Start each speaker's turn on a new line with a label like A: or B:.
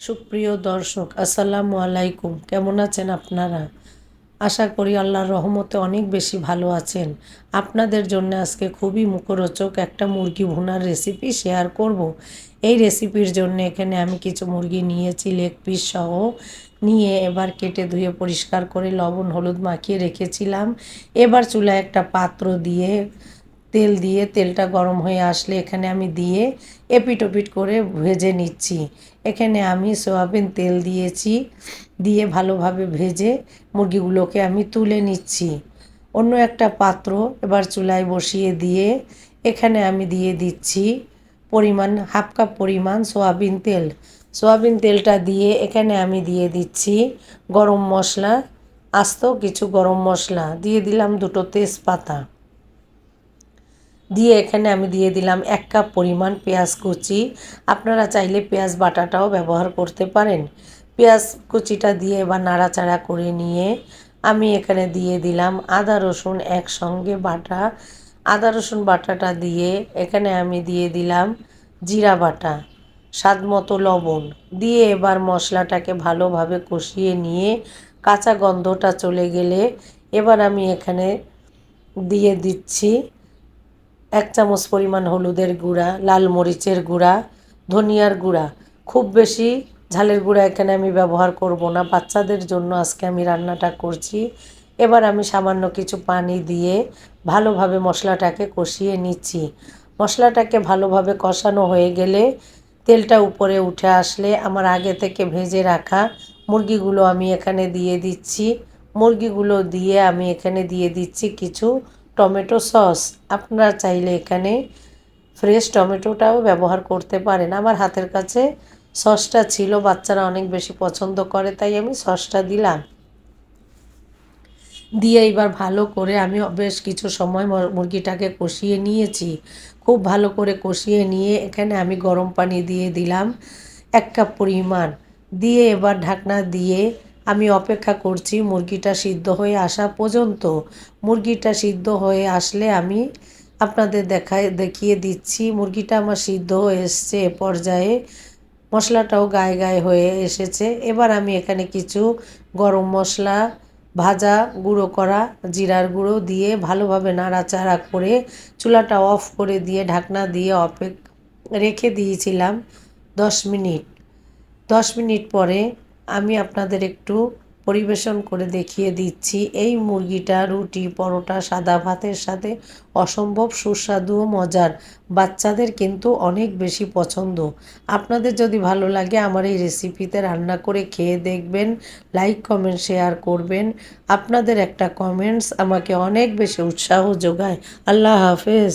A: সুপ্রিয় দর্শক, আসসালামু আলাইকুম। কেমন আছেন আপনারা? আশা করি আল্লাহর রহমতে অনেক বেশি ভালো আছেন। আপনাদের জন্য আজকে খুবই মুখরোচক একটা মুরগি ভুনার রেসিপি শেয়ার করব। এই রেসিপির জন্য এখানে আমি কিছু মুরগি নিয়েছি লেগ পিস সহ। নিয়ে এবার কেটে ধুয়ে পরিষ্কার করে লবণ, হলুদ মাখিয়ে রেখেছিলাম। এবার চুলায় একটা পাত্র দিয়ে তেল দিয়ে তেলটা গরম হয়ে আসলে এখানে আমি দিয়ে এপিট ওপিট করে ভেজে নিচ্ছি। এখানে আমি সোয়াবিন তেল দিয়েছি, দিয়ে ভালোভাবে ভেজে মুরগিগুলোকে আমি তুলে নিচ্ছি। অন্য একটা পাত্র এবার চুলায় বসিয়ে দিয়ে এখানে আমি দিয়ে দিচ্ছি পরিমাণ, হাফ কাপ পরিমাণ সোয়াবিন তেল। সোয়াবিন তেলটা দিয়ে এখানে আমি দিয়ে দিচ্ছি গরম মশলা, আস্ত কিছু গরম মশলা। দিয়ে দিলাম দুটো তেজপাতা। দিয়ে এখানে আমি দিয়ে দিলাম এক কাপ পরিমাণ পেঁয়াজ কুচি। আপনারা চাইলে পেঁয়াজ বাটাটাও ব্যবহার করতে পারেন। পেঁয়াজ কুচিটা দিয়ে এবার নাড়াচাড়া করে নিয়ে আমি এখানে দিয়ে দিলাম আদা, রসুন একসঙ্গে বাটা। আদা, রসুন বাটাটা দিয়ে এখানে আমি দিয়ে দিলাম জিরা বাটা স্বাদ মতো লবণ। দিয়ে এবার মশলাটাকে ভালোভাবে কষিয়ে নিয়ে কাঁচা গন্ধটা চলে গেলে এবার আমি এখানে দিয়ে দিচ্ছি এক চামচ পরিমাণ হলুদের গুঁড়া, লাল মরিচের গুঁড়া, ধনিয়ার গুঁড়া। খুব বেশি ঝালের গুঁড়া এখানে আমি ব্যবহার করব না। বাচ্চাদের জন্য আজকে আমি রান্নাটা করছি। এবার আমি সামান্য কিছু পানি দিয়ে ভালোভাবে মশলাটাকে কষিয়ে নিচ্ছি। মশলাটাকে ভালোভাবে কষানো হয়ে গেলে তেলটা উপরে উঠে আসলে আমার আগে থেকে ভেজে রাখা মুরগিগুলো আমি এখানে দিয়ে দিচ্ছি। মুরগিগুলো দিয়ে আমি এখানে দিয়ে দিচ্ছি কিছু টমেটো সস। আপনারা চাইলে এখানে ফ্রেশ টমেটোটাও ব্যবহার করতে পারেন। আমার হাতের কাছে সসটা ছিল, বাচ্চারা অনেক বেশি পছন্দ করে, তাই আমি সসটা দিলাম। দিয়ে এবার ভালো করে আমি বেশ কিছু সময় মুরগিটাকে কষিয়ে নিয়েছি। খুব ভালো করে কষিয়ে নিয়ে এখানে আমি গরম পানি দিয়ে দিলাম এক কাপ পরিমাণ। দিয়ে এবার ঢাকনা দিয়ে আমি অপেক্ষা করছি মুরগিটা সিদ্ধ হয়ে আসা পর্যন্ত। মুরগিটা সিদ্ধ হয়ে আসলে আমি আপনাদের দেখায়, দেখিয়ে দিচ্ছি। মুরগিটা আমার সিদ্ধ হয়ে এসছে এ পর্যায়ে। মশলাটাও গায়ে গায়ে হয়ে এসেছে। এবার আমি এখানে কিছু গরম মশলা, ভাজা গুঁড়ো করা জিরার গুঁড়ো দিয়ে ভালোভাবে নাড়াচাড়া করে চুলাটা অফ করে দিয়ে ঢাকনা দিয়ে অপেক, রেখে দিয়েছিলাম দশ মিনিট। দশ মিনিট পরে আমি আপনাদের একটু পরিবেশন করে দেখিয়ে দিচ্ছি। এই মুরগিটা রুটি, পরোটা, সাদা ভাতের সাথে অসম্ভব সুস্বাদু ও মজার। বাচ্চাদের কিন্তু অনেক বেশি পছন্দ। আপনাদের যদি ভালো লাগে আমার এই রেসিপিতে রান্না করে খেয়ে দেখবেন, লাইক, কমেন্ট, শেয়ার করবেন। আপনাদের একটা কমেন্টস আমাকে অনেক বেশি উৎসাহ যোগায়। আল্লাহ হাফেজ।